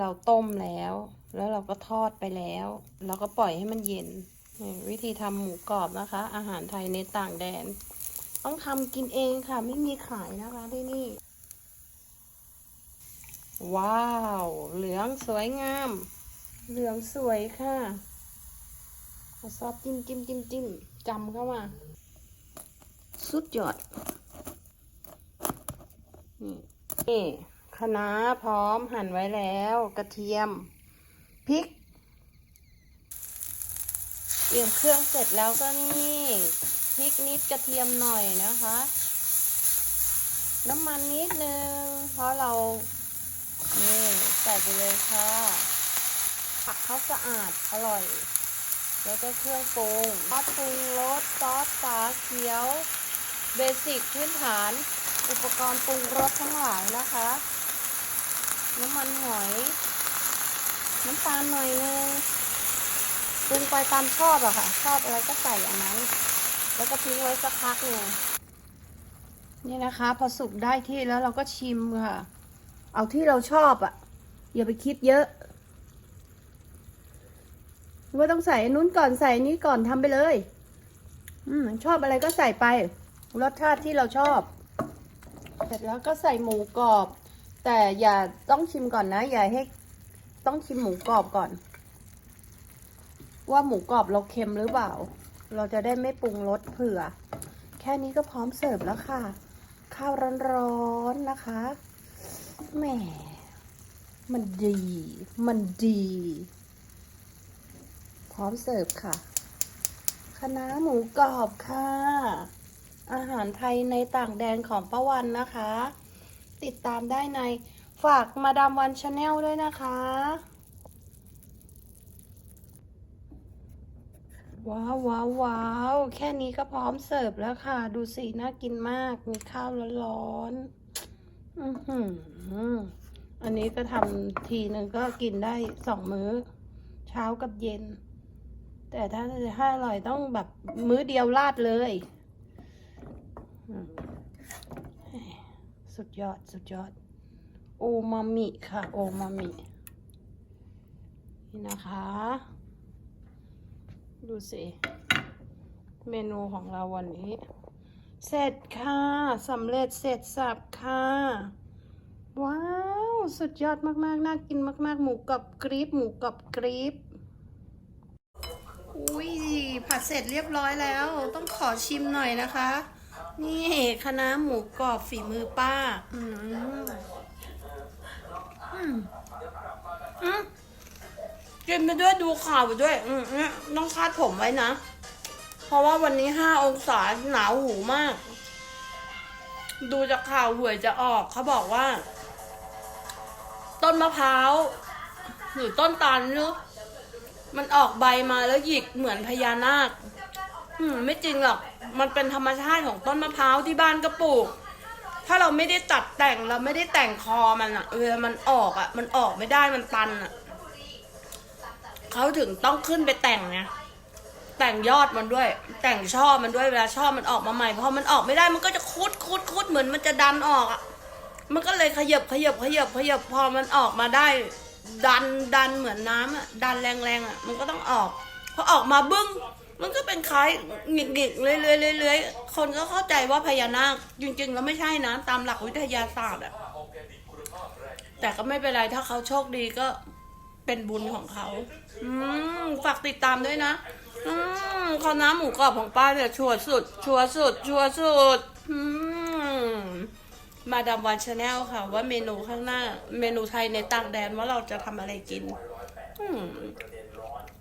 เราต้มแล้ว แล้วเราก็ทอดไปแล้ว เราก็ปล่อยให้มันเย็น วิธีทำหมูกรอบนะคะ อาหารไทยในต่างแดน ต้องทำกินเองค่ะ ไม่มีขายนะคะที่นี่ ว้าว เหลืองสวยงาม เหลืองสวยค่ะเอซอสจิ้มจิ้มจิ้มจิ้มจำเข้ามา สุดยอด นี่นี่ คะน้าพร้อมหั่นไว้แล้ว กระเทียมพริกเตรียมเครื่องเสร็จแล้วก็นี่พริกนิดกระเทียมหน่อยนะคะ น้ำมันนิดนึงเพราะเรานี่ใส่ไปเลยค่ะผักเขาสะอาดอร่อย แล้วก็เครื่องปรุงซอสปรุงรสซอสฝาเขียว เบสิกพื้นฐาน อุปกรณ์ปรุงรสทั้งหลายนะคะ น้ำมันหอย น้ำตาลหน่อยนึงปรุงไปตามชอบอะค่ะ ชอบอะไรก็ใส่อันนั้น แล้วก็ทิ้งไว้สักพักหนึ่งนี่นะคะ พอสุกได้ที่แล้วเราก็ชิมค่ะ เอาที่เราชอบอะอย่าไปคิดเยอะว่าต้องใส่อันนู้นก่อนใส่อันนี้ก่อนทำไปเลย อืมชอบอะไรก็ใส่ไป รสชาติที่เราชอบ เสร็จแล้วก็ใส่หมูกรอบ แต่อย่าต้องชิมก่อนนะ อย่าให้ต้องชิมหมูกรอบก่อน ว่าหมูกรอบเราเค็มหรือเปล่า เราจะได้ไม่ปรุงรสเผื่อ แค่นี้ก็พร้อมเสิร์ฟแล้วค่ะ ข้าวร้อนๆนะคะแหมมันดี มันดี พร้อมเสิร์ฟค่ะคณะหมูกรอบค่ะ อาหารไทยในต่างแดนของป้าวันนะคะ ติดตามได้ในฝากมาดามวันชาแนลด้วยนะคะ ว้าวว้าววาวแค่นี้ก็พร้อมเสิร์ฟแล้วค่ะ ดูสิน่ากินมาก มีข้าวร้อนๆอือหืออันนี้ก็ทำทีหนึ่งก็กินได้สองมื้อ เช้ากับเย็น แต่ถ้าถ้าอร่อยต้องแบบมื้อเดียวราดเลย สุดยอด สุดยอด โอมามิค่ะ โอมามิ นี่นะคะ ดูสิ เมนูของเราวันนี้ เสร็จค่ะสำเร็จเสร็จสับค่ะ ว้าว สุดยอดมากๆ น่ากินมากๆ หมูกับกรีบหมูกับกรีบอุ้ยผัดเสร็จเรียบร้อยแล้ว ต้องขอชิมหน่อยนะคะ นี่คณะหมูกรอบฝีมือป้า อืมอืมอืมกินไปด้วยดูข่าวไปด้วย อืมเนี่ยต้องคาดผมไว้นะ เพราะว่าวันนี้ห้าองศาหนาวหูมาก ดูจากข่าวหวยจะออกเขาบอกว่า ต้นมะพร้าวหรือต้นตาลเนอะมันออกใบมาแล้วหยิกเหมือนพญานาค อืมไม่จริงหรอก มันเป็นธรรมชาติของต้นมะพร้าวที่บ้านก็ปลูก ถ้าเราไม่ได้ตัดแต่งเราไม่ได้แต่งคอมันอะเวลามันออกอะมันออกไม่ได้มันตันอะเขาถึงต้องขึ้นไปแต่งไงแต่งยอดมันด้วย แต่งช่อมันด้วยเวลาช่อมันออกมาใหม่พอมันออกไม่ได้มันก็จะคุดคุดคุดเหมือนมันจะดันออกอะมันก็เลยขยับขยับขยับขยับพอมันออกมาได้ ดันดันเหมือนน้ำอะดันแรงแรงๆอะมันก็ต้องออกพอออกมาบึ้ง มันก็เป็นคล้ายหงิกหงิกๆเลื้อยเลื้อยเลื้อยเลยคนก็เข้าใจว่าพญานาคจริง ๆ แล้วไม่ใช่นะตามหลักวิทยาศาสตร์อะแต่ก็ไม่เป็นไรถ้าเขาโชคดีก็เป็นบุญของเขา อืมฝากติดตามด้วยนะ อืมข้าวน้ำหมูกรอบของป้าเนี่ยชัวร์สุด ชัวร์สุด ชัวร์สุด อืมมาดามวันชาแนลค่ะ ว่าเมนูข้างหน้า เมนูไทยในต่างแดนว่าเราจะทำอะไรกิน อืม